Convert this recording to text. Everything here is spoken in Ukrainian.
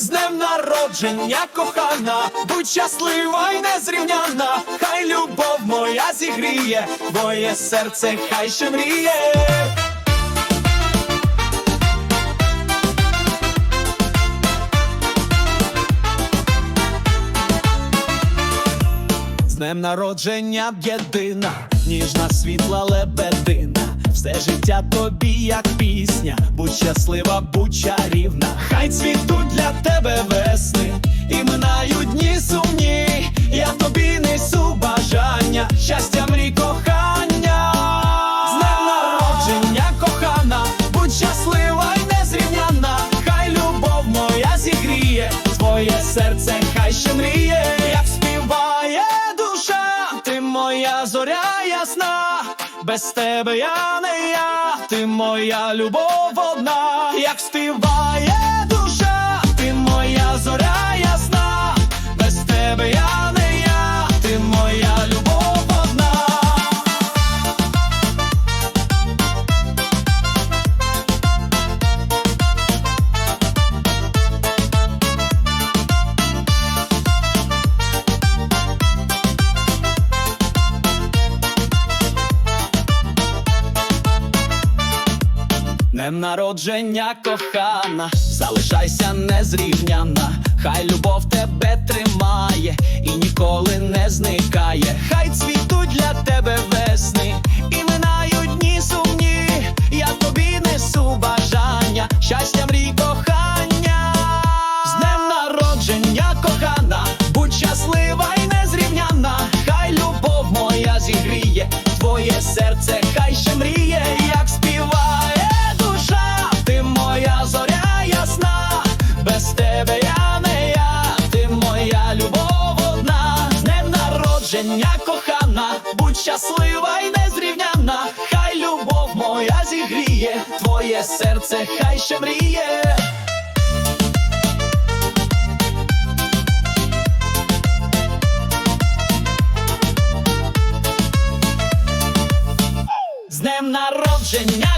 З днем народження кохана, будь щаслива й незрівняна, хай любов моя зігріє, твоє серце хай ще мріє. З днем народження єдина, ніжна світла лебедина. Все життя тобі, як пісня, будь щаслива, будь чарівна. Хай цвітуть тебе весни, і минають дні сумні. Я тобі несу бажання, щастя, мрій, кохання. З днем народження, кохана, будь щаслива й незрівняна. Хай любов моя зігріє, твоє серце хай ще мріє, як співає душа, ти моя зоря ясна, без тебе я не я, ти моя любов одна, як співає Днем народження кохана, залишайся незрівняна, хай любов тебе тримає народження кохана, будь щаслива й незрівняна, хай любов моя зігріє, твоє серце хай ще мріє. З днем народження